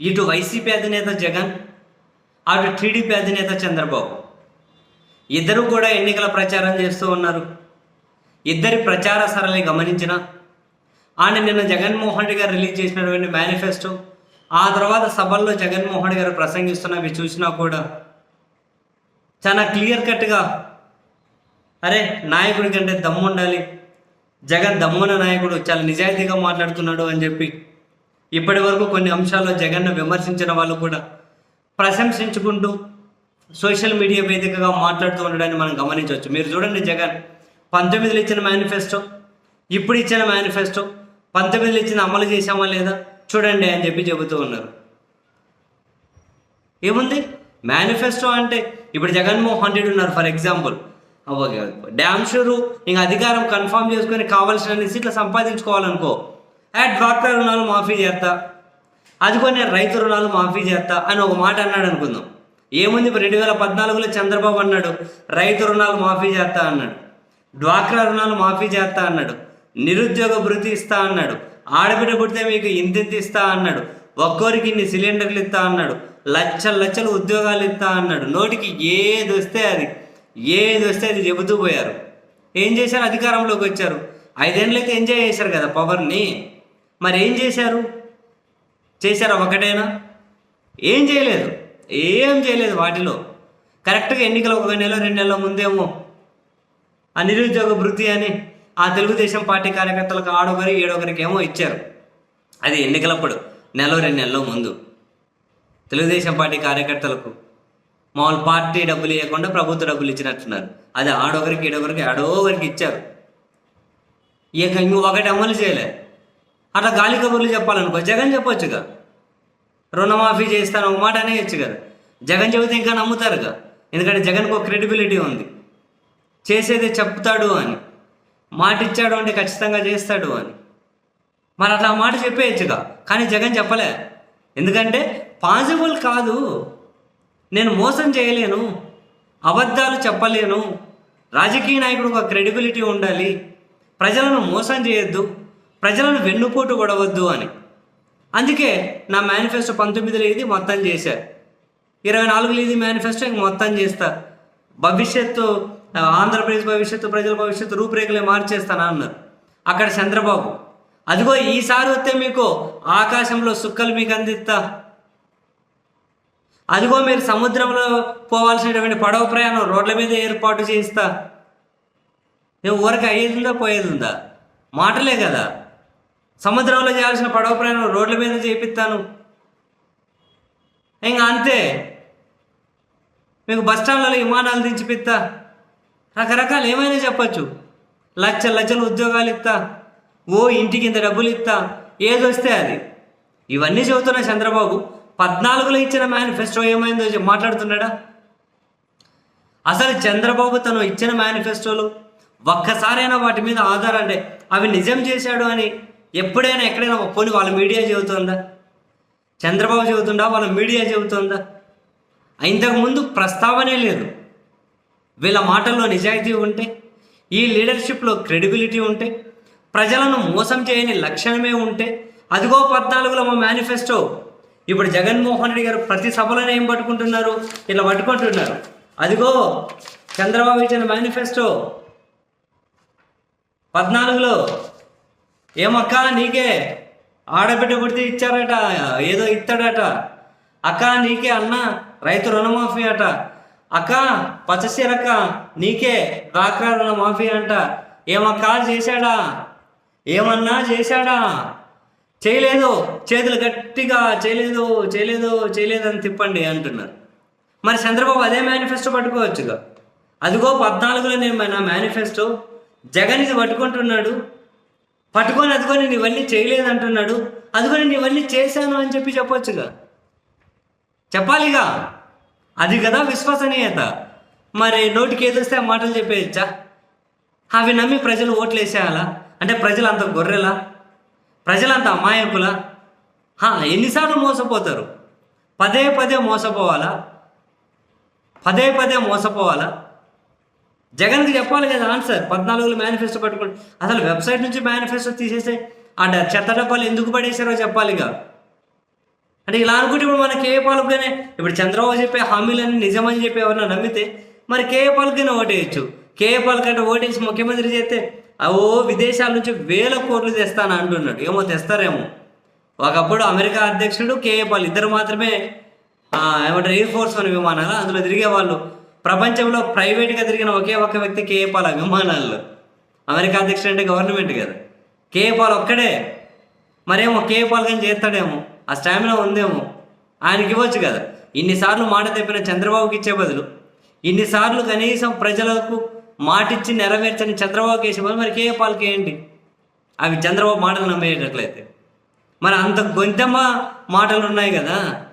ఇటు వైసీపీ అధినేత జగన్ అటు టీడీపీ అధినేత చంద్రబాబు. ఇద్దరు కూడా ఎన్నికల ప్రచారం చేస్తూ ఉన్నారు. ఇద్దరి ప్రచార సరళి గమనించిన ఆయన నిన్న జగన్మోహన్ రెడ్డి గారు రిలీజ్ చేసినటువంటి మేనిఫెస్టో ఆ తర్వాత సభల్లో జగన్మోహన్ రెడ్డి గారు ప్రసంగిస్తున్నవి చూసినా కూడా చాలా క్లియర్ కట్గా అరే నాయకుడి కంటే దమ్ము ఉండాలి జగన్ దమ్మున నాయకుడు చాలా నిజాయితీగా మాట్లాడుతున్నాడు అని చెప్పి ఇప్పటి వరకు కొన్ని అంశాల్లో జగన్ను విమర్శించిన వాళ్ళు కూడా ప్రశంసించుకుంటూ సోషల్ మీడియా వేదికగా మాట్లాడుతూ ఉండడాన్ని మనం గమనించవచ్చు. మీరు చూడండి జగన్. పంతొమ్మిదిలో ఇచ్చిన మేనిఫెస్టో ఇప్పుడు ఇచ్చిన మేనిఫెస్టో పంతొమ్మిదిలో ఇచ్చిన అమలు చేశామా లేదా చూడండి అని చెప్పి చెబుతూ ఉన్నారు. ఏముంది? మేనిఫెస్టో అంటే ఇప్పుడు జగన్మోహన్ రెడ్డి ఉన్నారు ఫర్ ఎగ్జాంపుల్. డ్యామ్ షూరు ఇంకా అధికారం కన్ఫామ్ చేసుకొని కావాల్సిన సీట్లు సంపాదించుకోవాలనుకో ఏ డ్వాక్రా రుణాలు మాఫీ చేస్తా. అదిగో నేను రైతు రుణాలు మాఫీ చేస్తా అని ఒక మాట అన్నాడు అనుకుందాం. ఏముంది రెండు వేల పద్నాలుగులో చంద్రబాబు అన్నాడు రైతు రుణాలు మాఫీ చేస్తా అన్నాడు డ్వాక్రా రుణాలు మాఫీ చేస్తా అన్నాడు నిరుద్యోగ భృతి ఇస్తా అన్నాడు ఆడబిడ్డ పుడితే మీకు ఇంతింత ఇస్తా అన్నాడు ఒక్కోరికి ఇన్ని సిలిండర్లు ఇస్తా అన్నాడు లక్షల లక్షలు ఉద్యోగాలు ఇస్తా అన్నాడు. నోటికి ఏది వస్తే అది ఏది వస్తే అది చెబుతూ పోయారు. ఏం చేశారు? అధికారంలోకి వచ్చారు. ఐదేళ్ళకి ఎంజాయ్ చేశారు కదా పవర్ని. మరి ఏం చేశారు? చేశారా ఒకటేనా? ఏం చేయలేదు. ఏం చేయలేదు వాటిలో. కరెక్ట్గా ఎన్నికలు ఒక నెల రెండు నెలల ముందేమో. ఆ నిరుద్యోగ వృత్తి అని ఆ తెలుగుదేశం పార్టీ కార్యకర్తలకు ఆడొకరి ఏడొకరికి ఏమో ఇచ్చారు. అది ఎన్నికలప్పుడు నెల రెండు నెలల ముందు. తెలుగుదేశం పార్టీ కార్యకర్తలకు మామూలు పార్టీ డబ్బులు ఇవ్వకుండా ప్రభుత్వ డబ్బులు ఇచ్చినట్టున్నారు. అది ఆడొకరికి ఈడొకరికి ఆడోగరికి ఇచ్చారు. ఇక ఇంకొకటి అమలు చేయలేదు అట్లా గాలి కబుర్లు చెప్పాలనుకో జగన్ చెప్పొచ్చుగా. రుణమాఫీ చేస్తాను ఒక మాట అనేయచ్చు కదా. జగన్ చెబితే ఇంకా నమ్ముతారుగా. ఎందుకంటే జగన్కు ఒక క్రెడిబిలిటీ ఉంది. చేసేది చెప్తాడు అని. మాట ఇచ్చాడు అంటే ఖచ్చితంగా చేస్తాడు అని. మరి అట్లా ఆ మాట చెప్పేయచ్చుగా. కానీ జగన్ చెప్పలే. ఎందుకంటే పాసిబుల్ కాదు. నేను మోసం చేయలేను. అబద్ధాలు చెప్పలేను. రాజకీయ నాయకుడు ఒక క్రెడిబిలిటీ ఉండాలి. ప్రజలను మోసం చేయొద్దు. ప్రజలను వెన్నుపోటు కొడవద్దు అని. అందుకే నా మేనిఫెస్టో పంతొమ్మిదిలో ఇది మొత్తం చేశారు ఇరవై నాలుగులో ఇది మేనిఫెస్టో ఇంక మొత్తం చేస్తా. భవిష్యత్తు ఆంధ్రప్రదేశ్ భవిష్యత్తు ప్రజల భవిష్యత్తు రూపురేఖలే మార్చేస్తాను అన్నారు. అక్కడ చంద్రబాబు అదిగో ఈసారి వస్తే మీకు ఆకాశంలో సుక్కలు మీకు అందిస్తా. అదిగో మీరు సముద్రంలో పోవాల్సినటువంటి పడవ ప్రయాణం రోడ్ల మీద ఏర్పాటు చేయిస్తా. ఊరికి అయ్యేది ఉందా పోయేది ఉందా మాటలే కదా. సముద్రంలో చేయాల్సిన పడవ ప్రయాణం రోడ్ల మీద చేపిస్తాను ఇంకా అంతే. మీకు బస్ స్టాండ్లలో విమానాలు దించిపిస్తా. రకరకాలు ఏమైనా చెప్పచ్చు. లక్ష లక్షల ఉద్యోగాలు ఇస్తా. ఓ ఇంటికి ఇంత డబ్బులు ఇస్తా. ఏది వస్తే అది. ఇవన్నీ చెబుతున్న చంద్రబాబు పద్నాలుగులో ఇచ్చిన మేనిఫెస్టో ఏమైందో మాట్లాడుతున్నాడా? అసలు చంద్రబాబు తను ఇచ్చిన మేనిఫెస్టోలు ఒక్కసారైనా వాటి మీద ఆధారం అవి నిజం చేశాడు అని ఎప్పుడైనా ఎక్కడైనా ఒక పోనీ వాళ్ళ మీడియా చెబుతుందా? చంద్రబాబు చెబుతుందా వాళ్ళ మీడియా చెబుతుందా? ఇంతకుముందు ప్రస్తావనే లేదు. వీళ్ళ మాటల్లో నిజాయితీ ఉంటే ఈ లీడర్షిప్లో క్రెడిబిలిటీ ఉంటే ప్రజలను మోసం చేయని లక్షణమే ఉంటే అదిగో పద్నాలుగులో మా మేనిఫెస్టో. ఇప్పుడు జగన్మోహన్ రెడ్డి గారు ప్రతి సభలోనే ఏం పట్టుకుంటున్నారు? ఇలా పట్టుకుంటున్నారు. అదిగో చంద్రబాబు ఇచ్చిన మేనిఫెస్టో. పద్నాలుగులో ఏమక్క నీకే? ఆడబిడ్డ పుడితే ఇచ్చారట ఏదో ఇస్తాడట అక్క నీకే అన్న రైతు రుణమాఫీ అట. అక్క పచ్చసీరక్క నీకే డ్వాక్రా రుణమాఫీ అంట. ఏమక్క చేశాడా? ఏమన్నా చేశాడా? చేయలేదు చేతులు గట్టిగా చేయలేదు చేయలేదు చేయలేదు అని తిప్పండి అంటున్నారు. మరి చంద్రబాబు అదే మేనిఫెస్టో పట్టుకోవచ్చుగా. అదిగో పద్నాలుగులో నేను నా మేనిఫెస్టో జగన్ ఇది పట్టుకుంటున్నాడు. పట్టుకొని అదుకొని నీవన్నీ చేయలేదంటున్నాడు. చేయలేదు అంటున్నాడు చేశాను అని చెప్పి చెప్పొచ్చుగా. చెప్పాలిగా? అది కదా విశ్వసనీయత. మరి నోటికి ఏదొస్తే ఆ మాటలు చెప్పేయచ్చా? అవి నమ్మి ప్రజలు ఓట్లు వేసేయాలా అంటే ప్రజలు అంత గొర్రెలా? ప్రజలంత అమాయకులా? ఎన్నిసార్లు మోసపోతారు? పదే పదే మోసపోవాలా? పదే పదే మోసపోవాలా? జగన్కి చెప్పాలి కదా ఆన్సర్. పద్నాలుగులో మేనిఫెస్టో పట్టుకోండి అసలు వెబ్సైట్ నుంచి మేనిఫెస్టో తీసేస్తే ఆ చెత్త డబ్బాలు ఎందుకు పడేశారో చెప్పాలిగా. అంటే ఇలా అనుకుంటే ఇప్పుడు మన కేఏ పాలకుగానే ఇప్పుడు చంద్రబాబు చెప్పే హామీలన్నీ నిజమని చెప్పి ఎవరన్నా నమ్మితే మరి కేఏ పాలకైనా ఓటేయచ్చు. కేఏ పాలకంటే ఓటేసి ముఖ్యమంత్రి చేస్తే ఓ విదేశాల నుంచి వేల కోట్లు తెస్తాను అంటున్నాడు. ఏమో తెస్తారేమో. ఒకప్పుడు అమెరికా అధ్యక్షుడు కేఏ పాల్ ఇద్దరు మాత్రమే ఏమంటారు ఎయిర్ ఫోర్స్ అని విమానాలు అందులో తిరిగే వాళ్ళు ప్రపంచంలో ప్రైవేట్గా తిరిగిన ఒకే ఒక్క వ్యక్తి కేఏపాల్ అభిమానాల్లో. విమానాల్లో అమెరికా అధ్యక్షుడు అంటే గవర్నమెంట్ కదా. కేఏ పాల్ ఒక్కడే. మరేమో కేఏపాల్ కానీ చేస్తాడేమో. ఆ స్టామినా ఉందేమో. ఆయనకి ఇవ్వచ్చు కదా. ఇన్నిసార్లు మాట తెప్పిన చంద్రబాబుకి ఇచ్చే బదులు. ఇన్నిసార్లు కనీసం ప్రజలకు మాటిచ్చి నెరవేర్చని చంద్రబాబుకి వేసే బదులు మరి కేఏపాల్కి ఏంటి? అవి చంద్రబాబు మాటలు నమ్మేటట్లయితే. మరి అంత గొంతెమ్మ మాటలు ఉన్నాయి కదా.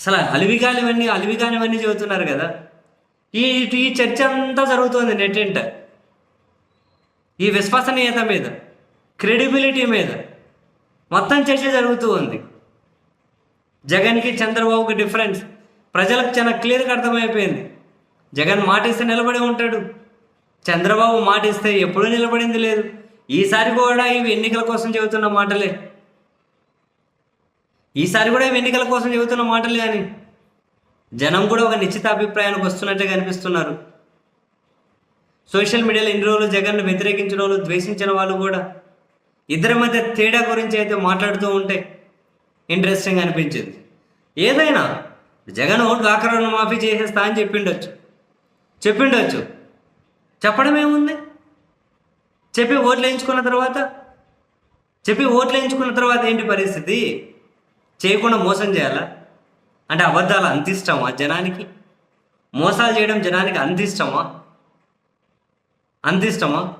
అసలు అలివిగానివన్నీ అలివిగానివన్నీ చెబుతున్నారు కదా. ఈ ఈ చర్చ అంతా జరుగుతుంది నెట్టింట ఈ విశ్వసనీయత మీద క్రెడిబిలిటీ మీద మొత్తం చర్చ జరుగుతూ ఉంది. జగన్కి చంద్రబాబుకి డిఫరెన్స్ ప్రజలకు చాలా క్లియర్గా అర్థమైపోయింది. జగన్ మాట ఇస్తే నిలబడి ఉంటాడు. చంద్రబాబు మాట ఇస్తే ఎప్పుడూ నిలబడింది లేదు. ఈసారి కూడా ఇవి ఎన్నికల కోసం చెబుతున్న మాటలే. ఈసారి కూడా ఇవి ఎన్నికల కోసం చెబుతున్న మాటలే అని జనం కూడా ఒక నిశ్చిత అభిప్రాయానికి వస్తున్నట్టే కనిపిస్తున్నారు. సోషల్ మీడియాలో ఇన్ని రోజులు జగన్ను వ్యతిరేకించిన వాళ్ళు ద్వేషించిన వాళ్ళు కూడా ఇద్దరి మధ్య తేడా గురించి అయితే మాట్లాడుతూ ఉంటే ఇంట్రెస్టింగ్ అనిపించింది. ఏదైనా జగన్ డ్వాక్రా రుణ మాఫీ చేసేస్తా అని చెప్పిండొచ్చు. చెప్పిండొచ్చు. చెప్పడం ఏముంది? చెప్పి ఓట్లు వేయించుకున్న తర్వాత చెప్పి ఓట్లు వేయించుకున్న తర్వాత ఏంటి పరిస్థితి? చేయకుండా మోసం చేయాలా? అంటే అబద్ధాలు అంత ఇష్టమా జనానికి? మోసాలు చేయడం జనానికి అంత ఇష్టమా అంత ఇష్టమా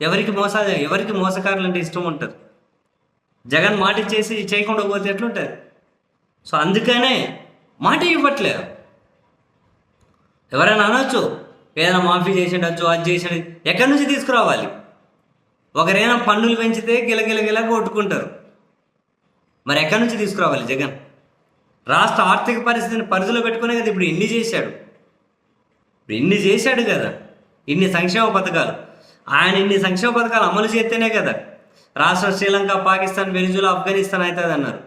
ఎవరికి మోసాలు ఎవరికి మోసకారులు అంటే ఇష్టం ఉంటుంది? జగన్ మాట ఇచ్చేసి చేయకుండా పోతే ఎట్లుంటుంది? సో అందుకనే మాట ఇవ్వట్లేదు. ఎవరైనా అనొచ్చు ఏదైనా మాఫీ చేసిండొచ్చు అది చేసిండు ఎక్కడి నుంచి తీసుకురావాలి? ఒకరైనా పన్నులు పెంచితే గిలగిలగిల కొట్టుకుంటారు. మరి ఎక్కడి నుంచి తీసుకురావాలి జగన్? రాష్ట్ర ఆర్థిక పరిస్థితిని పరిధిలో పెట్టుకునే కదా ఇప్పుడు ఇన్ని చేశాడు. ఇప్పుడు ఇన్ని చేశాడు కదా. ఇన్ని సంక్షేమ పథకాలు. ఆయన ఇన్ని సంక్షేమ పథకాలు అమలు చేస్తేనే కదా రాష్ట్రం శ్రీలంక పాకిస్తాన్ వెనిజులా ఆఫ్ఘనిస్తాన్ అవుతుంది అన్నారు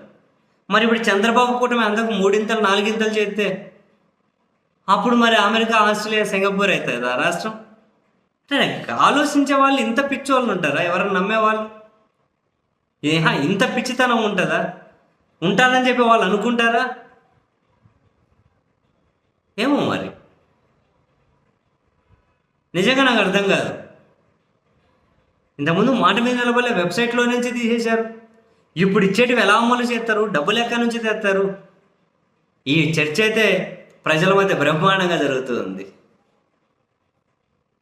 మరి ఇప్పుడు చంద్రబాబు కూటమి అందకు మూడింతలు నాలుగింతలు చేస్తే అప్పుడు మరి అమెరికా ఆస్ట్రేలియా సింగపూర్ అవుతుంది ఆ రాష్ట్రం? అంటే ఆలోచించే వాళ్ళు ఇంత పిచ్చి వాళ్ళు ఉంటారా? ఎవరైనా నమ్మేవాళ్ళు? ఏహా ఇంత పిచ్చితనం ఉంటుందా? ఉంటానని చెప్పి వాళ్ళు అనుకుంటారా? ఏమో మరి. నిజంగా నాకు అర్థం కాదు. ఇంతకుముందు మాట మీద నిలబడే వెబ్సైట్లో నుంచి తీసేశారు. ఇప్పుడు ఇచ్చేటివి ఎలా అమలు చేస్తారు? డబ్బులు ఎక్కడి నుంచి తెస్తారు? ఈ చర్చ అయితే ప్రజల మధ్య బ్రహ్మాండంగా జరుగుతుంది